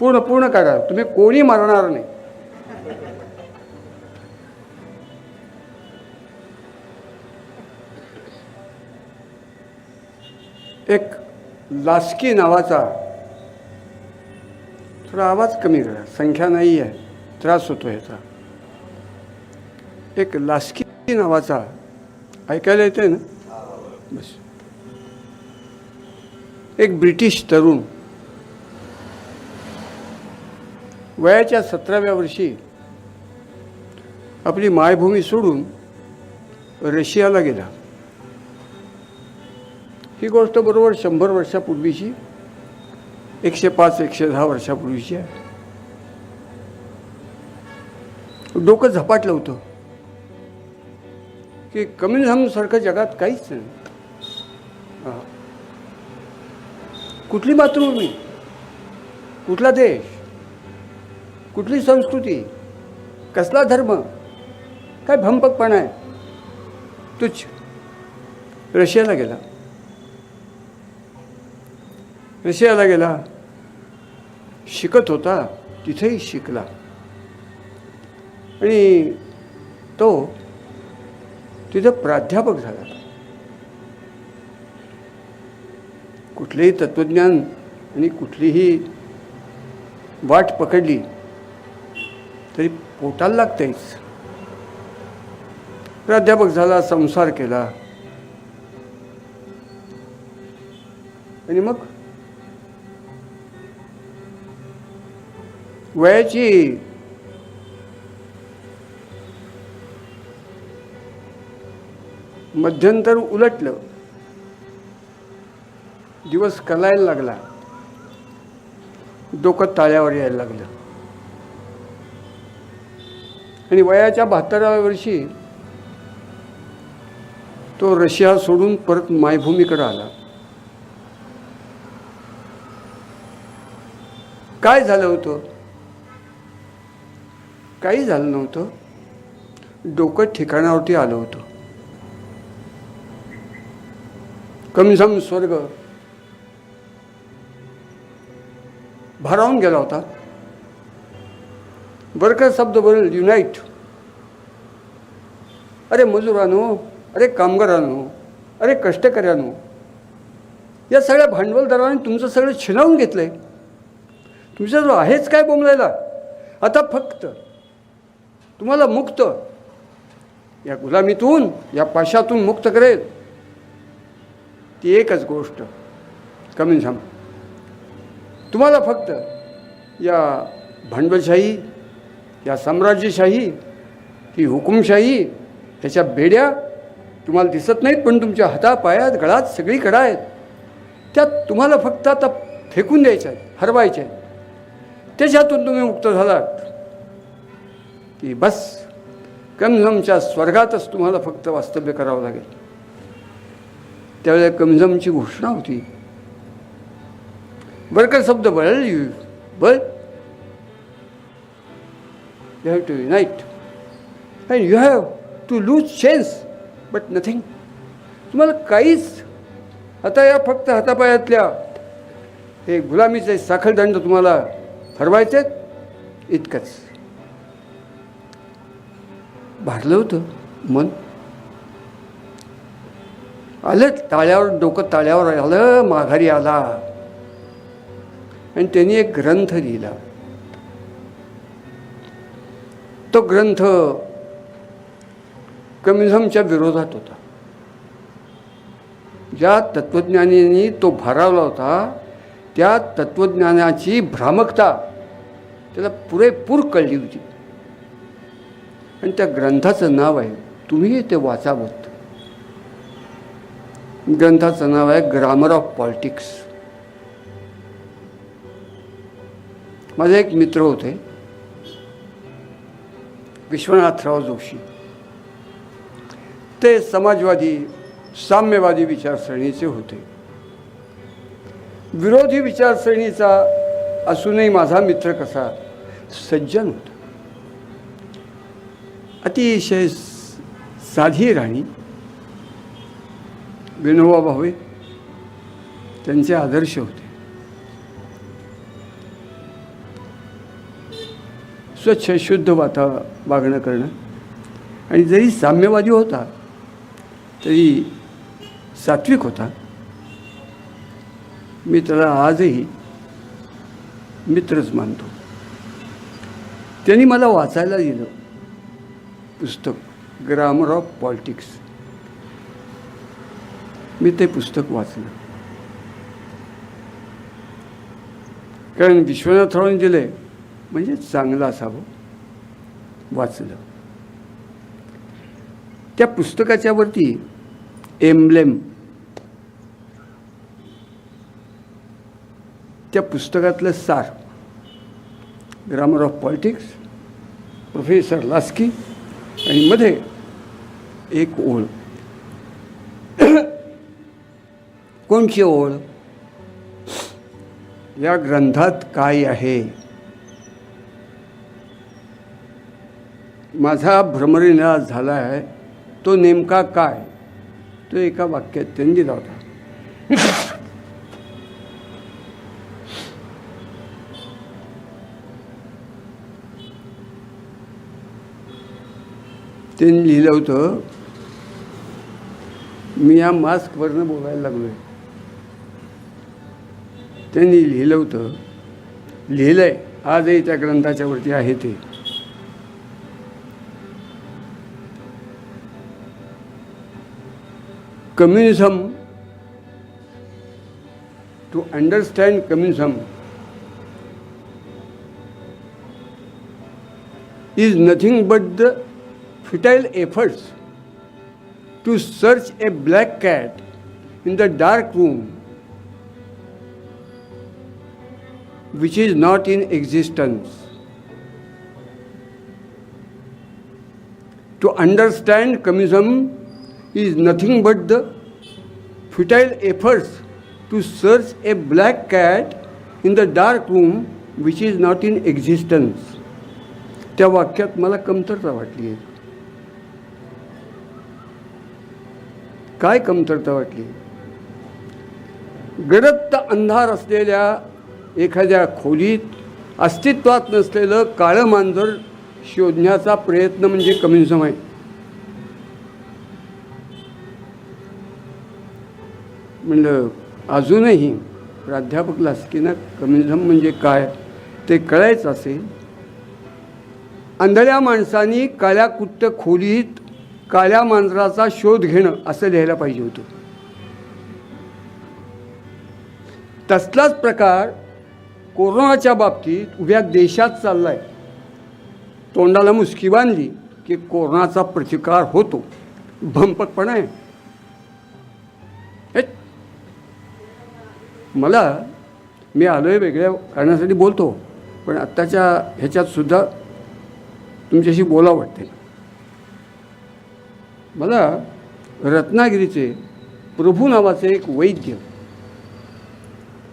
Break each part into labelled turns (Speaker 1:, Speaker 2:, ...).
Speaker 1: पूर्ण पूर्ण करा. तुम्ही कोणी मारणार नाही. एक लास्की नावाचा थोडा आवाज कमी करा. संख्या नाही आहे त्रास होतो ह्याचा. एक लास्की नावाचा ऐकायला येते ना? बस. एक ब्रिटिश तरुण वयाच्या सतराव्या वर्षी आपली मायभूमी सोडून रशियाला गेला. ही गोष्ट बरोबर शंभर वर्षापूर्वीची एकशे पाच एकशे दहा वर्षापूर्वीची आहे. डोकं झपाटलं होतं की कम्युनिझमसारखं जगात काहीच नाही. कुठली मातृभूमी? कुठला देश? कुठली संस्कृती? कसला धर्म? काय भंपकपणा आहे? तुच्छ. रशियाला गेला. रशियाला गेला. शिकत होता. तिथेही शिकला. आणि तो तिथं प्राध्यापक झाला. कुठलेही तत्त्वज्ञान आणि कुठलीही वाट पकडली तरी पोटाला लागतेच प्राध्यापक झाला संसार केला. आणि मग? वयाची? मध्यंतर उलटलं. दिवस कलायला लागला. डोकं ताळ्यावर यायला लागलं. आणि वयाच्या बहात्तराव्या वर्षी तो रशिया सोडून परत मायभूमीकडे आला. काय झालं होतं? काही झालं नव्हतं. डोकं ठिकाणावरती आलं होतं. कमसम स्वर्ग भारावून गेला होता. वर्कर शब्द बोल युनाईट अरे मजुरानो अरे कामगारांनो अरे कष्टकऱ्यानो या सगळ्या भांडवलदाराने तुमचं सगळं छिनावून घेतलं आहे तुमचा जो आहेच काय बोंबलायला? आता फक्त तुम्हाला मुक्त या गुलामीतून या पाशातून मुक्त करेल. ती एकच गोष्ट. कमी कम्युनिझम तुम्हाला फक्त या भांडवलशाही या साम्राज्यशाही ती हुकुमशाही ह्याच्या बेड्या तुम्हाला दिसत नाहीत पण तुमच्या हातापायात गळात सगळीकडं आहेत. त्यात तुम्हाला फक्त आता फेकून द्यायच्या आहेत हरवायच्या आहेत. त्याच्यातून तुम्ही मुक्त झालात. की बस कमझमच्या स्वर्गातच तुम्हाला फक्त वास्तव्य करावं लागेल. त्यावेळेला कमझमची घोषणा होती. वर्कर शब्द बळ बळ You have to unite. And you have to lose chains but nothing तुम्हाला काहीच आता या फक्त हातापायातल्या हे गुलामीचे साखळदंड तुम्हाला हरवायचे इतकंच. भारलं होतं मन. आलं ताळ्यावर डोकं ताळ्यावर आलं माघारी आला. आणि त्यांनी एक ग्रंथ लिहिला. तो ग्रंथ कम्युनिझमच्या विरोधात होता. ज्या तत्त्वज्ञानींनी तो भारावला होता त्या तत्त्वज्ञानाची भ्रामकता त्याला पुरेपूर कळली होती. आणि त्या ग्रंथाचं नाव आहे तुम्ही ते वाचावं. ग्रंथाचं नाव आहे ग्रामर ऑफ पॉलिटिक्स. माझे एक मित्र होते विश्वनाथराव जोशी. ते समाजवादी साम्यवादी विचारसरणीचे होते. विरोधी विचारसरणीचा असूनही माझा मित्र कसा सज्जन होता. अतिशय साधी राणी विनोबा भावे त्यांचे आदर्श होते. स्वच्छ शुद्ध वाता वागणं करणं. आणि जरी साम्यवादी होता तरी सात्विक होता. मी त्याला आजही मित्रच मानतो. त्यांनी मला वाचायला दिलं पुस्तक ग्रामर ऑफ पॉलिटिक्स. मी ते पुस्तक वाचलं. कारण विश्वनाथरावांनी दिले म्हणजे चांगलं असावं. वाचलं. त्या पुस्तकाच्या वरती एम्ब्लेम. त्या पुस्तकातलं सार. Grammar of politics professor Laski आणि मध्ये एक ओळ. कोणची ओळ? या ग्रंथात काय आहे? माझा भ्रमनिराश झाला आहे तो नेमका काय? तो एका वाक्यात त्यांनी दिला होता. त्यांनी लिहिलं होतं मी या मास्कवरनं बोलायला लागलो आहे त्यांनी लिहिलं होतं लिहिलं आहे आजही त्या ग्रंथाच्या वरती आहे ते. communism, to understand communism, is nothing but the futile efforts to search a black cat in the dark room which is not in existence. To understand communism is nothing but the futile efforts to search a black cat in the dark room which is not in existence. त्या वाक्यात मला कमतरता वाटली आहे काय कमतरता वाटली गडत्त अंधार असलेल्या एखाद्या खोलीत अस्तित्वात नसलेलं काळं मांजर शोधण्याचा प्रयत्न म्हणजे कम्युनिझम आहे. म्हणलं अजूनही प्राध्यापक लास्कीनं कम्युनिझम म्हणजे काय? ते कळायचं असेल. आंधळ्या माणसांनी काळ्या कुट्ट खोलीत काळ्या मांजराचा शोध घेणं असं लिहायला पाहिजे होतं. तसलाच प्रकार कोरोनाच्या बाबतीत उभ्या देशात चाललाय. तोंडाला मुसकी बांधली की कोरोनाचा प्रतिकार होतो. भंपकपणा आहे. मला मी आलो आहे वेगळ्या कारणासाठी बोलतो पण आत्ताच्या ह्याच्यातसुद्धा तुमच्याशी बोला वाटते. मला रत्नागिरीचे प्रभू नावाचे एक वैद्य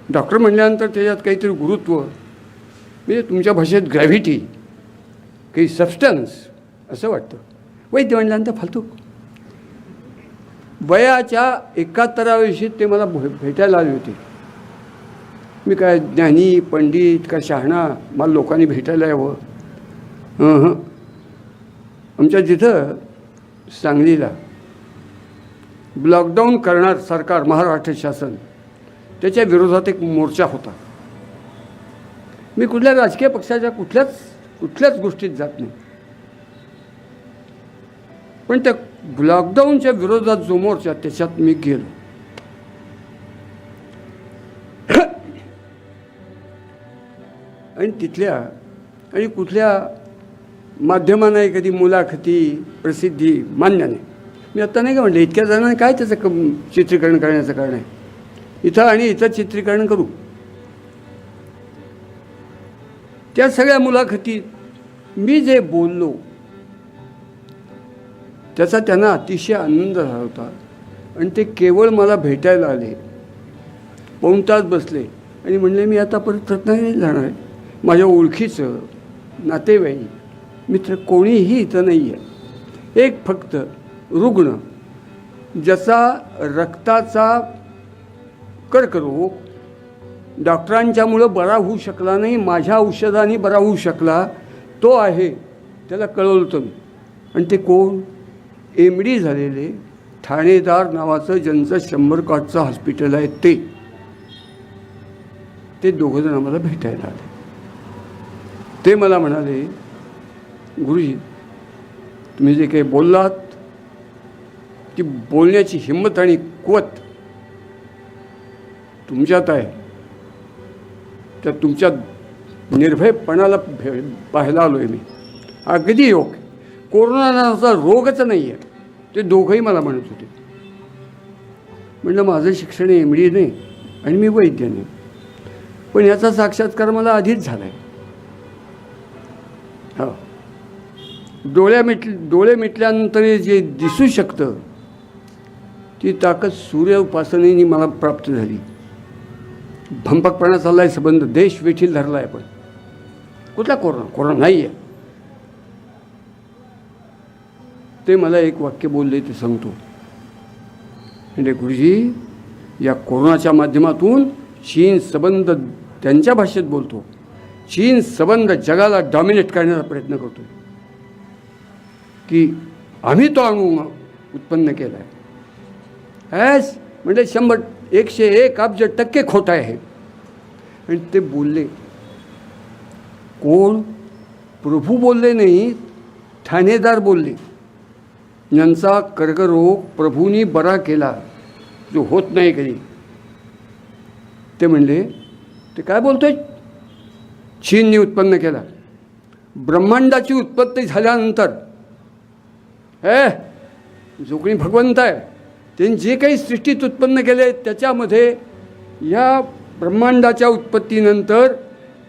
Speaker 1: डॉक्टर म्हणल्यानंतर त्याच्यात काहीतरी गुरुत्व म्हणजे तुमच्या भाषेत ग्रॅव्हिटी काही सबस्टन्स असं वाटतं. वैद्य म्हणल्यानंतर फालतू. वयाच्या एकाहत्तराव्या वर्षी ते मला भे- भेटायला आले होते. मी काय ज्ञानी पंडित का शहाणा मला लोकांनी भेटायला यावं. हं आमच्या जिथं सांगलीला लॉकडाऊन करणार सरकार महाराष्ट्र शासन त्याच्या विरोधात एक मोर्चा होता. मी कुठल्या राजकीय पक्षाच्या कुठल्याच कुठल्याच गोष्टीत जात नाही. पण त्या लॉकडाऊनच्या विरोधात जो मोर्चा त्याच्यात मी गेलो. आणि तिथल्या आणि कुठल्या माध्यमांना कधी मुलाखती प्रसिद्धी मान्य नाही. मी आत्ता नाही का म्हटलं इतक्या जणांना काय त्याचं कम चित्रीकरण करण्याचं कारण आहे? इथं आणि इथं चित्रीकरण करू. त्या सगळ्या मुलाखतीत मी जे बोललो त्याचा त्यांना अतिशय आनंद झाला होता. आणि ते केवळ मला भेटायला आले. पाऊण तास बसले. आणि म्हणले मी आता परत रत्नागिरीला जाणार आहे. माझ्या ओळखीचं नातेवाईक मित्र कोणीही इथं नाही आहे एक फक्त रुग्ण ज्याचा रक्ताचा कर्करोग डॉक्टरांच्यामुळं बरा होऊ शकला नाही माझ्या औषधाने बरा होऊ शकला तो आहे त्याला कळवलं मी. आणि ते कोण? एम डी झालेले ठाणेदार नावाचं ज्यांचं शंभर कॉटचं हॉस्पिटल आहे ते. ते दोघंजण आम्हाला भेटायला आले. ते मला म्हणाले गुरुजी तुम्ही जे काही बोललात ती बोलण्याची हिंमत आणि कुवत तुमच्यात आहे. त्या तुमच्या निर्भयपणाला भे पाहायला आलो आहे मी. अगदी योग्य. कोरोनाचा रोगच नाही आहे ते दोघंही मला म्हणत होते. म्हणलं माझं शिक्षण एम डी नाही आणि मी वैद्य नाही पण याचा साक्षात्कार मला आधीच झाला आहे हो. हा. डोळ्या मिट डोळे मिटल्यानंतर जे दिसू शकतं ती ताकद सूर्य उपासनेने मला प्राप्त झाली. भंपकपणा चालला आहे संबंध देश वेठील धरला आहे आपण. कुठला कोरोना? कोरोना नाही आहे ते मला एक वाक्य बोलले ते सांगतो. म्हणजे गुरुजी या कोरोनाच्या माध्यमातून चीन संबंध त्यांच्या भाषेत बोलतो. चीन संबंध जगाला डॉमिनेट करण्याचा प्रयत्न करतो की आम्ही तो अणू उत्पन्न केला आहे ॲज म्हणजे शंभर एकशे एक अब्ज टक्के खोट आहे. आणि ते बोलले. कोण? प्रभू बोलले नाही ठाणेदार बोलले. यांचा कर्करोग प्रभूंनी बरा केला. जो होत नाही कधी. ते म्हणले ते काय बोलतोय? चीनने उत्पन्न केला. ब्रह्मांडाची उत्पत्ती झाल्यानंतर हे जो कोणी भगवंत आहे त्यांनी जे काही सृष्टीत उत्पन्न केले त्याच्यामध्ये या ब्रह्मांडाच्या उत्पत्तीनंतर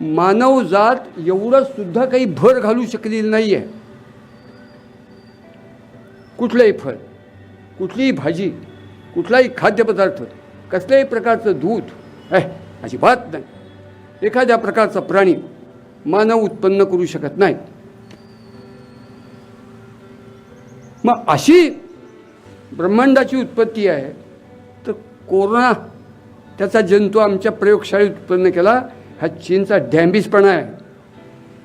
Speaker 1: मानवजात एवढं सुद्धा काही भर घालू शकलेली नाही आहे कुठलंही फळ कुठलीही भाजी कुठलाही खाद्यपदार्थ कसल्याही प्रकारचं दूध आहे अजिबात नाही. एखाद्या प्रकारचा प्राणी मानव उत्पन्न करू शकत नाही. मग अशी ब्रह्मांडाची उत्पत्ती आहे तर कोरोना त्याचा जंतू आमच्या प्रयोगशाळेत उत्पन्न केला हा चीनचा डॅम्बिसपणा आहे.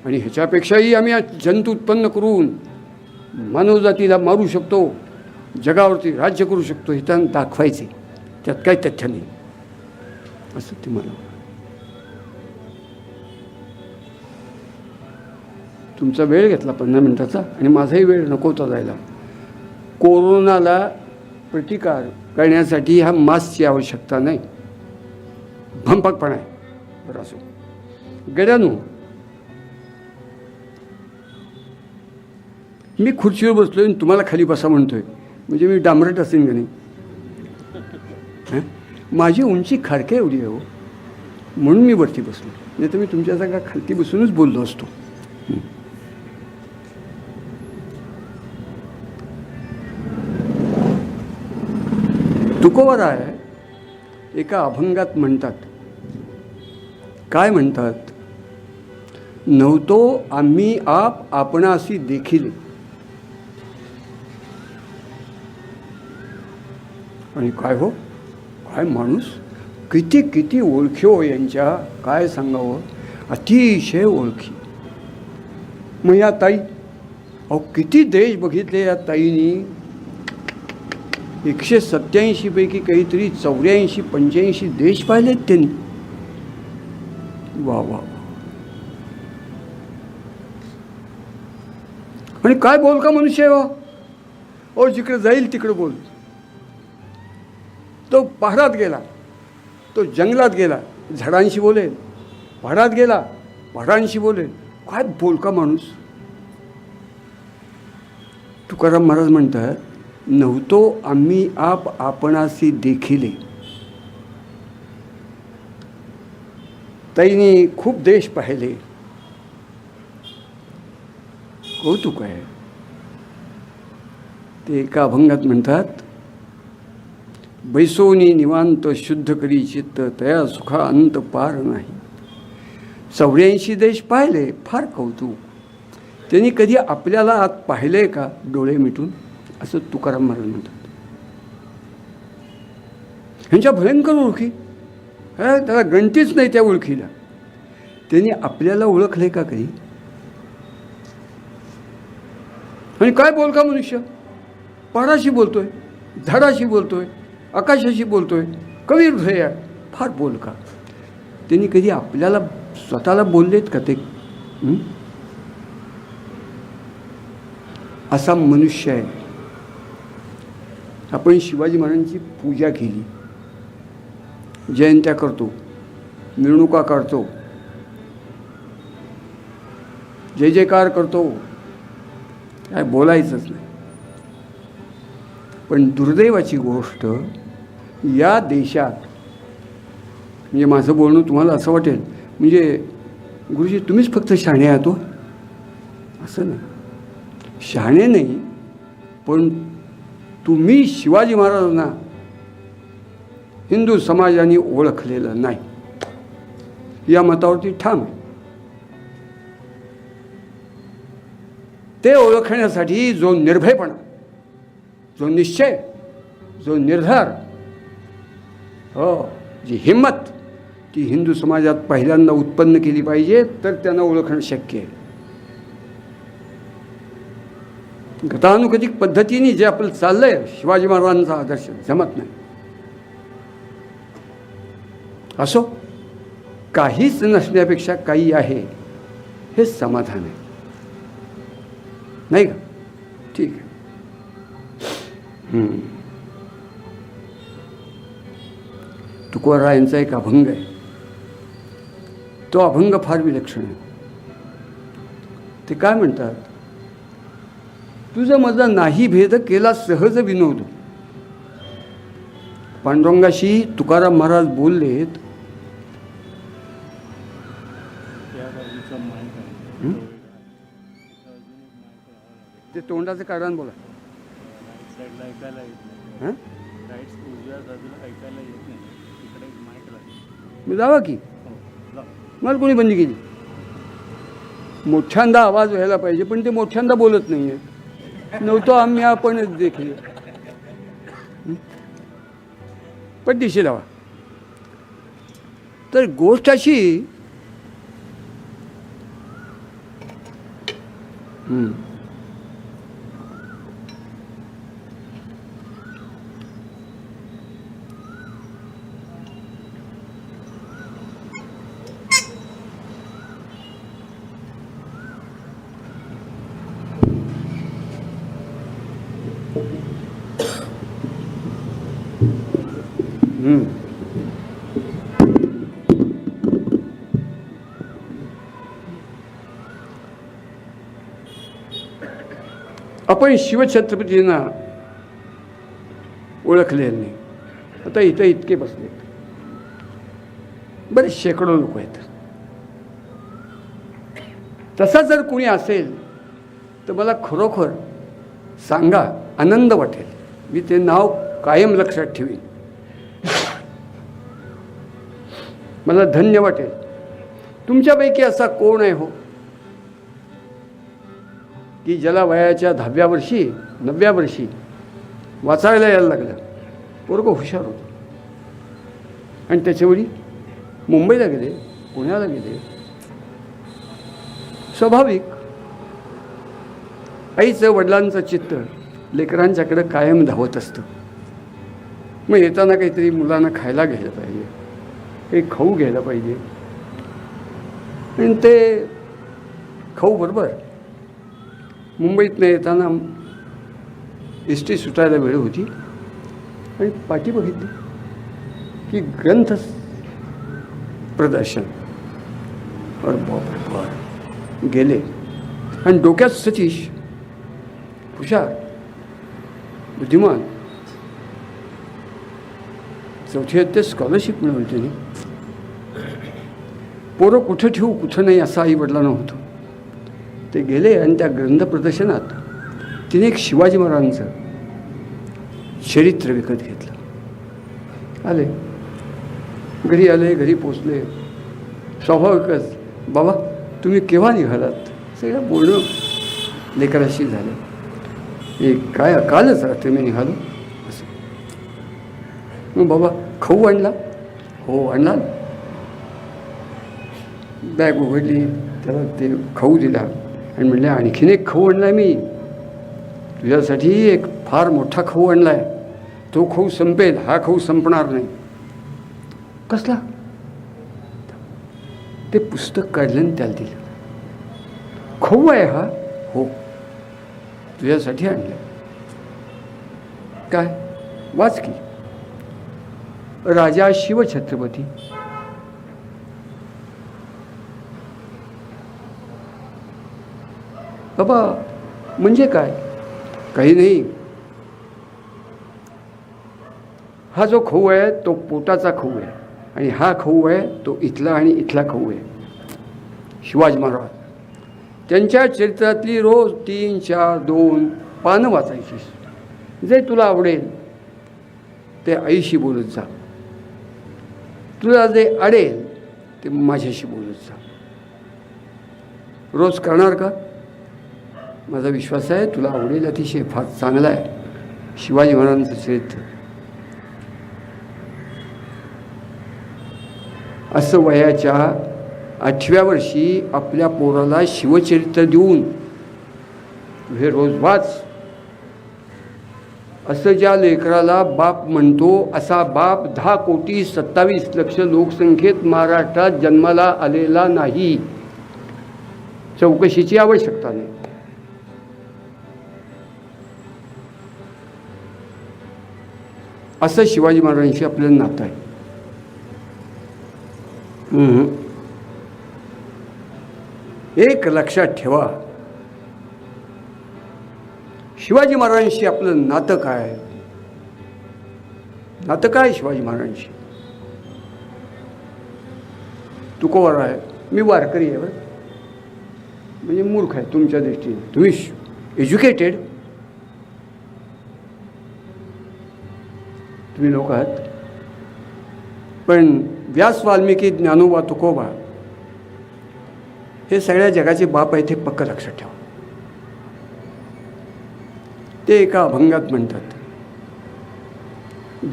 Speaker 1: आणि ह्याच्यापेक्षाही आम्ही जंतू उत्पन्न करून मानवजातीला मारू शकतो जगावरती राज्य करू शकतो हे त्यांना दाखवायचे. त्यात काही तथ्य नाही. असं ते मला तुमचा वेळ घेतला पंधरा मिनटाचा आणि माझाही वेळ नको होता जायला. कोरोनाला प्रतिकार करण्यासाठी ह्या मास्कची आवश्यकता नाही. भंपकपणा आहे. बरं असो. गड्यानो मी खुर्चीवर बसलो आणि तुम्हाला खाली बसा म्हणतोय. म्हणजे मी डांबरट असेन का नाही? माझी उंची खारक्या एवढी आहे हो. म्हणून मी वरती बसलो. नाही तर मी तुमच्या जागा खालती बसूनच बोललो असतो. तुकोवर आहे एका अभंगात म्हणतात. काय म्हणतात? नव्हतो आम्ही आप आपणाशी देखील. आणि काय हो? काय माणूस? किती किती ओळखी हो यांच्या? काय सांगावं? अतिशय ओळखी. मग या ताई अहो किती देश बघितले या ताईनी? एकशे सत्याऐंशीपैकी काहीतरी चौऱ्याऐंशी पंच्याऐंशी देश पाहिलेत त्यांनी. वा वा वा. आणि काय बोल का मनुष्य आहे हो ओ जिकडे जाईल तिकडे बोल. तो पहाडात गेला तो जंगलात गेला झाडांशी बोलेल. पहाडात गेला पहाडांशी बोलेल. काय बोल का माणूस? तुकाराम महाराज म्हणतात नव्हतो आम्ही आप आपणाशी देखिले. ताईने खूप देश पाहिले. कौतुक आहे. ते एका अभंगात म्हणतात बैसोनी निवांत शुद्ध करी चित्त तया सुखा अंत पार नाही. चौऱ्याऐंशी देश पाहिले फार कौतुक. त्यांनी कधी आपल्याला आत पाहिले का डोळे मिटून? असं तुकाराम महाराज म्हणतात. ह्यांच्या भयंकर ओळखी. त्याला गणतीच नाही त्या ओळखीला. त्यांनी आपल्याला ओळखले का काही? आणि काय बोलका मनुष्य? पाडाशी बोलतोय झाडाशी बोलतोय आकाशाशी बोलतोय कवी हृदय फार फार बोलका त्यांनी कधी आपल्याला स्वतःला बोललेत का ते? असा मनुष्य आहे. आपण शिवाजी महाराजांची पूजा केली. जयंत्या करतो मिरवणुका काढतो जय जयकार करतो काय बोलायचंच नाही. पण दुर्दैवाची गोष्ट या देशात म्हणजे माझं बोलणं तुम्हाला असं वाटेल म्हणजे गुरुजी तुम्हीच फक्त शहाणे आहात हो. असं नाही. शहाणे नाही पण तुम्ही शिवाजी महाराजांना हिंदू समाजाने ओळखलेलं नाही. या मतावरती ठाम ते ओळखण्यासाठी जो निर्भयपणा जो निश्चय जो निर्धार हो जी हिंमत ती हिंदू समाजात पहिल्यांदा उत्पन्न केली पाहिजे तर त्यांना ओळखणं शक्य आहे. गतानुगतिक पद्धतीने जे आपलं चाललंय शिवाजी महाराजांचा आदर्श जमत नाही. असो काहीच नसण्यापेक्षा काही आहे हे समाधान आहे. नाही का? ठीक आहे. हम्म. तुकोरायांचा एक अभंग आहे. तो अभंग फार विलक्षण आहे. ते काय म्हणतात? तुझं माझा नाही भेद केला सहज विनोद. पांडुरंगाशी तुकाराम महाराज बोललेत.
Speaker 2: ते
Speaker 1: तोंडाचं कारण बोला. हां? मी जावा की? मला कोणी बंदी केली? मोठ्यांदा आवाज व्हायला पाहिजे पण ते मोठ्यांदा बोलत नाही आहे नव्हतो आम्ही आपणच देखील. पण दिशी लावा. तर गोष्ट अशी आपण शिवछत्रपतींना ओळखले नाही. आता इथं इतके बसले. बरेच शेकडो लोक आहेत. तसा जर कोणी असेल तर मला खरोखर सांगा आनंद वाटेल. मी ते नाव कायम लक्षात ठेवीन. मला धन्य वाटेल. तुमच्यापैकी असा कोण आहे हो? की ज्याला वयाच्या दहाव्या वर्षी नवव्या वर्षी वाचायला यायला लागलं. पोरगं हुशार होतं. आणि त्याच्यावेळी मुंबईला गेले पुण्याला गेले. स्वाभाविक. आईचं वडिलांचं चित्त लेकरांच्याकडं कायम धावत असतं. मग येताना काहीतरी मुलांना खायला घ्यायला पाहिजे. हे खाऊ घ्यायला पाहिजे. आणि ते खाऊ बरोबर. मुंबईतनं येताना एस टी सुटायला वेळ होती. आणि पाठी बघितली की ग्रंथ प्रदर्शन. और बाप. गेले. आणि डोक्यात सतीश हुशार बुद्धिमान. चौथी ते स्कॉलरशिप मिळवली त्यांनी. पोरं कुठं ठेवू कुठं नाही असं आई वडिलांना होतं. ते गेले आणि त्या ग्रंथ प्रदर्शनात तिने एक शिवाजी महाराजांचं चरित्र विकत घेतलं. आले. घरी आले घरी पोचले. स्वाभाविकच बाबा तुम्ही केव्हा निघालात? सगळं बोलणं लेकराशी झालं. हे काय कालच रात्री मी निघालो? असं. मग बाबा खाऊ आणला? हो आणला. ना. बॅग उघडली त्याला ते खाऊ दिला आणि म्हणले आणखीन एक खाऊ आणला मी. तुझ्यासाठी एक फार मोठा खाऊ आणला आहे तो खाऊ संपेल हा खाऊ संपणार नाही. कसला? ते पुस्तक काढलं आणि त्याला दिलं. खाऊ आहे हा? हो. तुझ्यासाठी आणलं. काय? वाच की. राजा शिवछत्रपती. बाबा म्हणजे काय? काही नाही. हा जो खऊ आहे तो पोटाचा खऊ आहे. आणि हा खऊ आहे तो इथला आणि इथला खऊ आहे. शिवाजी महाराज त्यांच्या चरित्रातली रोज तीन चार दोन पानं वाचायची. जे तुला आवडेल ते आईशी बोलत जा. तुला जे अडेल ते माझ्याशी बोलत जा. रोज करणार का? माझा विश्वास आहे तुला आवडेल अतिशय फार चांगला आहे. शिवाजी महाराजांचं चरित्र. असं वयाच्या आठव्या वर्षी आपल्या पोराला शिवचरित्र देऊन हे रोज वाच. असं ज्या लेकराला बाप म्हणतो असा बाप दहा कोटी सत्तावीस लक्ष लोकसंख्येत महाराष्ट्रात जन्माला आलेला नाही. चौकशीची आवश्यकता नाही. असं शिवाजी महाराजांशी आपलं नातं आहे. एक लक्षात ठेवा. शिवाजी महाराजांशी आपलं नातं काय नातं काय शिवाजी महाराजांशी? तुकोवार आहे. मी वारकरी आहे बरं. म्हणजे मूर्ख आहे तुमच्या दृष्टीने. तुम्ही एज्युकेटेड. तुम्ही लोक आहात. पण व्यास वाल्मिकी ज्ञानोबा तुकोबा हे सगळ्या जगाचे बाप आहे ते पक्क लक्षात ठेवा. ते एका अभंगात म्हणतात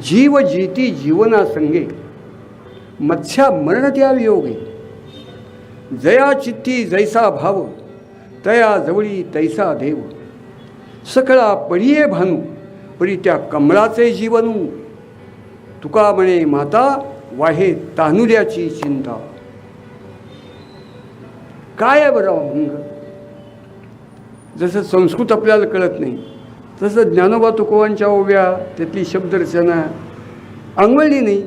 Speaker 1: जीव जीती जीवनासंगे मत्स्या मरण त्या वियोगे. जया चित्ती जैसा भाव तया जवळी तैसा देव. सकळा पडिये भानू परी त्या कमळाचे जीवनू तुका म्हणे माता वाहे तानुल्याची चिंता. काय बरं अभंग जसं संस्कृत आपल्याला कळत नाही तसं ज्ञानोबा तुकोबांच्या ओव्या त्यातली शब्दरचना अंगवळली नाही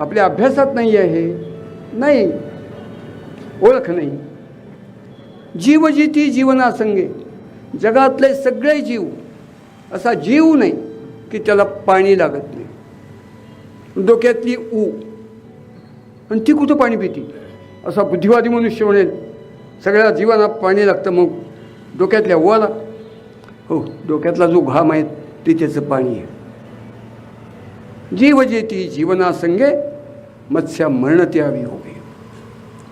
Speaker 1: आपल्या अभ्यासात नाही आहे नाही ओळख नाही. जीवजिती जीवनासंगे जगातले सगळे जीव असा जीव नाही की त्याला पाणी लागत नाही. डोक्यातली ऊ. आणि ती कुठं पाणी पिती? असा बुद्धिवादी मनुष्य म्हणेल सगळ्या जीवांना पाणी लागतं मग डोक्यातल्या ओवाला. हो डोक्यातला जो घाम आहे ते त्याचं पाणी आहे. जीव जेती जीवनासंगे मत्स्या मरण त्यावी होगे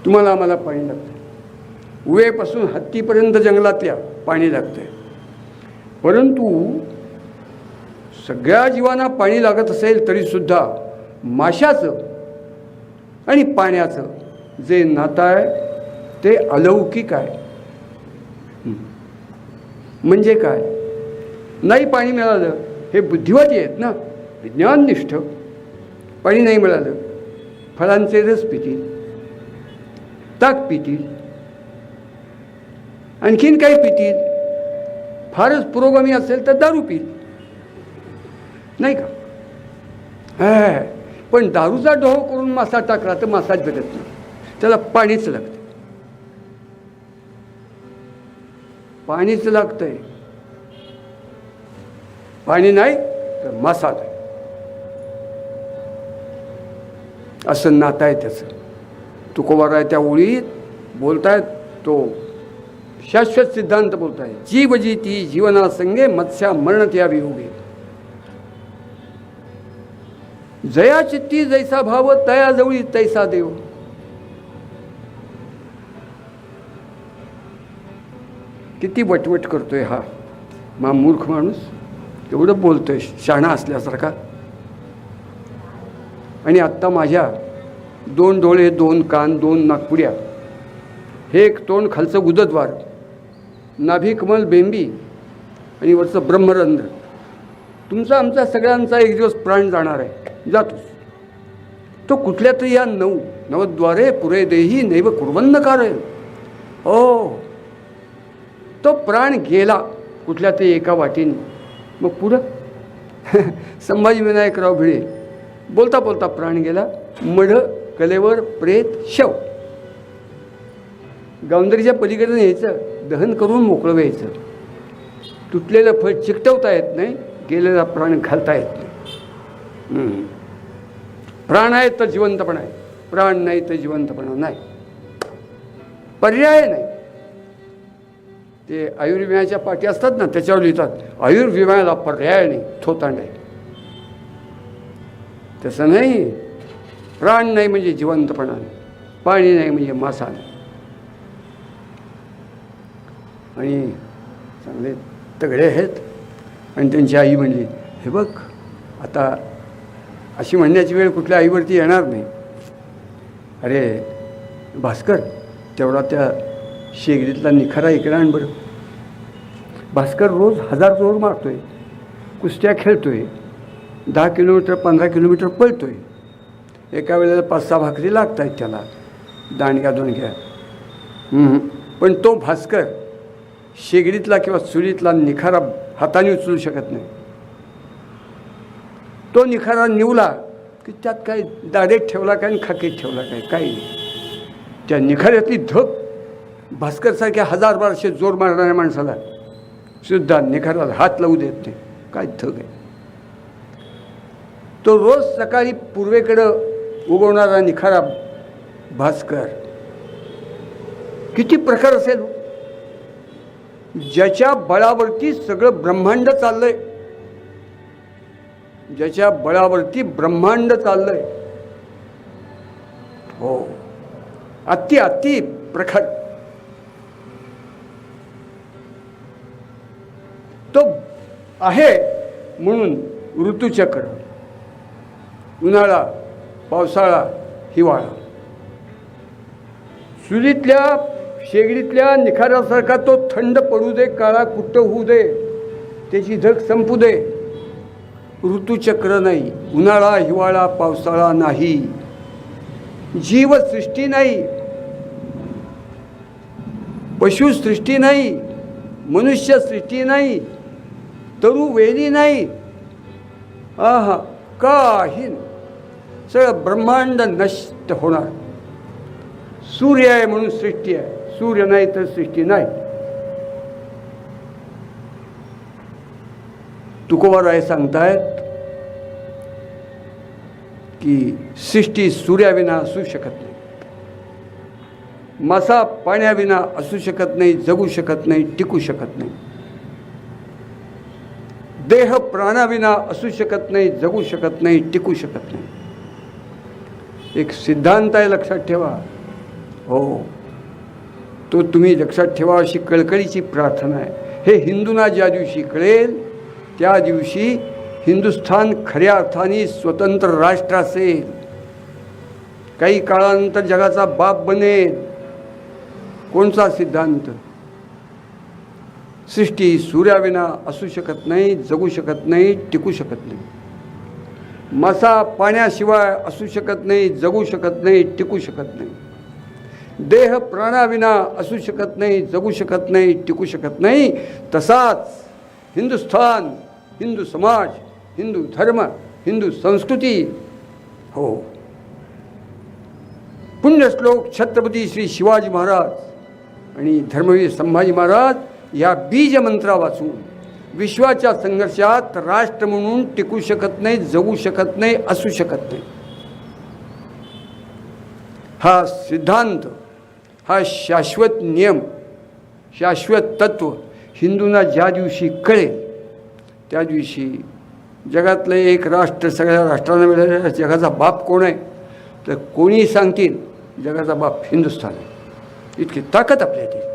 Speaker 1: तुम्हाला आम्हाला पाणी लागतं. उवेपासून हत्तीपर्यंत जंगलातल्या पाणी लागतं परंतु सगळ्या जीवांना पाणी लागत असेल तरीसुद्धा माशाचं आणि पाण्याचं. जे नातं आहे ते अलौकिक आहे. म्हणजे काय? नाही पाणी मिळालं हे बुद्धिवादी आहेत ना? विज्ञाननिष्ठ. पाणी नाही मिळालं फळांचे रस पितील ताक पितील आणखीन काही पितील? फारच पुरोगामी असेल तर दारू पिल नाही का? हा, पण दारूचा डोह करून मासा टाकला तर मासा जगत नाही. त्याला पाणीच लागतं पाणीच लागतंय. पाणी नाही तर मासा नाही. असं नातं आहे त्याचं. आहे त्या ओळीत बोलतायत तो शाश्वत सिद्धांत बोलताय जीव जी ती जीवना संगे मत्स्या मरण त्या वियोगे. जया चित्ती जैसा भाव तया जवळी तैसा देव. किती वटवट करतोय हा. मा मूर्ख माणूस. एवढं बोलतोय शहाणा असल्यासारखा. आणि आत्ता माझ्या दोन डोळे दोन कान दोन नागपुड्या हे एक तोंड खालचं गुदद्वार नाभिकमल बेंबी आणि वरचं ब्रह्मरंध्र. तुमचा आमचा सगळ्यांचा एक दिवस प्राण जाणार आहे. जातोच तो कुठल्या तरी या नऊ नवद्वारे पुरे देही नैव कुर्वन्न ओ हो तो प्राण गेला कुठल्या तरी एका वाटेने. मग पुढं? संभाजी विनायकराव भिडे. बोलता बोलता प्राण गेला. मढ कलेवर प्रेत शव. गावंदरीच्या पलीकडे यायचं दहन करून मोकळं व्हायचं. तुटलेलं फळ चिकटवता येत नाही गेलेला प्राण घालता येत नाही. प्राण आहे तर जिवंतपणा आहे प्राण नाही तर जिवंतपणा नाही पर्याय नाही ते आयुर्विम्याच्या पाठी असतात ना त्याच्यावर लिहितात आयुर्विम्याला पर्याय नाही थोतांड आहे तसं नाही प्राण नाही म्हणजे जिवंतपणा नाही पाणी नाही म्हणजे मासा नाही आणि चांगले तगडे आहेत आणि त्यांची आई म्हणली हे बघ आता अशी म्हणण्याची वेळ कुठल्या आईवरती येणार नाही. अरे भास्कर तेवढा त्या शेगडीतला निखारा इकडे आण बरं. भास्कर रोज हजार जोर मारतोय कुस्त्या खेळतोय दहा किलोमीटर पंधरा किलोमीटर पळतोय. एका वेळेला पाच सहा भाकरी लागत आहेत त्याला दांडग्या दोनग्या पण तो भास्कर शेगडीतला किंवा चुलीतला निखारा हाताने उचलू शकत नाही. तो निखारा निवला की त्यात काय दाढेत ठेवला काय आणि खाकीत ठेवला काय? काही नाही. त्या निखाऱ्यातली धप भास्करसारख्या हजार बाराशे जोर मारणाऱ्या माणसाला सुद्धा निखाराला हात लावू देत नाही. काय थग आहे? तो रोज सकाळी पूर्वेकडं उगवणारा निखारा भास्कर किती प्रकार असेल हो. ज्याच्या बळावरती सगळं ब्रह्मांड चाललंय. ज्याच्या बळावरती ब्रह्मांड चाललंय. हो. अति अति प्रखर. तो आहे म्हणून ऋतुचक्र. उन्हाळा पावसाळा हिवाळा. चुलीतल्या शेगडीतल्या निखारासारखा तो थंड पडू दे काळा कुट्ट होऊ दे त्याची धग संपू दे. ऋतुचक्र नाही उन्हाळा हिवाळा पावसाळा नाही. जीवसृष्टी नाही पशुसृष्टी नाही मनुष्यसृष्टी नाही तरुवेली नाही. आहा काही सगळं ब्रह्मांड नष्ट होणार. सूर्य आहे म्हणून सृष्टी आहे. सूर्य नाही तर सृष्टी नाही. तुकोबाराय सांगतायत की सृष्टी सूर्याविना असू शकत नाही. मासा पाण्याविना असू शकत नाही जगू शकत नाही टिकू शकत नाही. देह प्राणाविना असू शकत नाही जगू शकत नाही टिकू शकत नाही. एक सिद्धांत आहे लक्षात ठेवा. हो. तो तुम्ही लक्षात ठेवा अशी कळकळीची प्रार्थना आहे. हे हिंदूंना ज्या दिवशी कळेल त्या दिवशी हिंदुस्थान खऱ्या अर्थाने स्वतंत्र राष्ट्र असेल. काही काळानंतर जगाचा बाप बनेल. कोणचा सिद्धांत? सृष्टी सूर्याविना असू शकत नाही जगू शकत नाही टिकू शकत नाही. मासा पाण्याशिवाय असू शकत नाही जगू शकत नाही टिकू शकत नाही. देह प्राणाविना असू शकत नाही जगू शकत नाही टिकू शकत नाही. तसाच हिंदुस्थान हिंदू समाज हिंदू धर्म हिंदू संस्कृती हो. पुण्यश्लोक छत्रपती श्री शिवाजी महाराज आणि धर्मवीर संभाजी महाराज या बीज मंत्रा वाचून विश्वाच्या संघर्षात राष्ट्र म्हणून टिकू शकत नाही जगू शकत नाही असू शकत नाही. हा सिद्धांत हा शाश्वत नियम शाश्वत तत्व हिंदूंना ज्या दिवशी कळेल त्या दिवशी जगातलं एक राष्ट्र सगळ्या राष्ट्रांना मिळालेलं जगाचा बाप कोण आहे? तर कोणी सांगतील जगाचा बाप हिंदुस्थान आहे. इतकी ताकद आपल्या येते